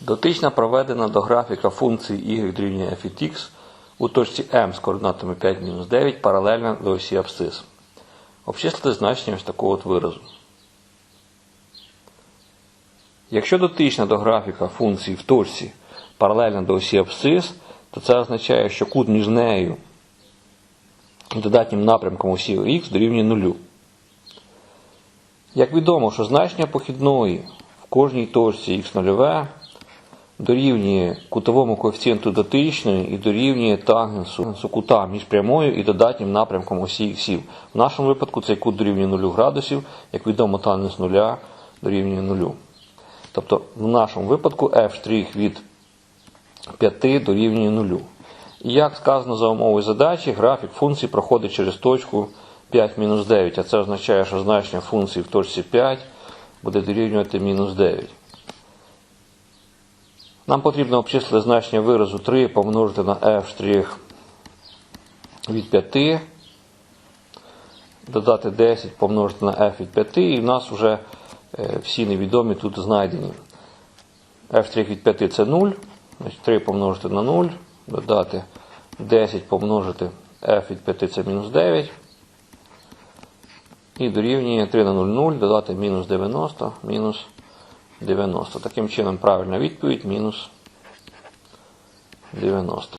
Дотична проведена до графіка функції y дорівнює f від x у точці m з координатами 5-9 паралельно до осі абсцис. Обчислити значення ось такого от виразу. Якщо дотична до графіка функції в точці паралельно до осі абсцис, то це означає, що кут між нею і додатнім напрямком осі х дорівнює нулю. Як відомо, що значення похідної в кожній точці х0 дорівнює кутовому коефіцієнту дотичної і дорівнює тангенсу кута між прямою і додатнім напрямком осі іксів. В нашому випадку цей кут дорівнює 0 градусів, як відомо, тангенс нуля дорівнює 0. Тобто в нашому випадку f' від 5 дорівнює 0. І як сказано за умовою задачі, графік функції проходить через точку 5-9, а це означає, що значення функції в точці 5 буде дорівнювати мінус 9. Нам потрібно обчислити значення виразу 3 помножити на f' від 5, додати 10 помножити на f від 5, і в нас вже е, всі невідомі тут знайдені. f' від 5 це 0, значить 3 помножити на 0, додати 10 помножити f від 5 це мінус 9. І дорівнює 3 на 0, 0, додати мінус 90, мінус 90. Таким чином правильна відповідь мінус 90.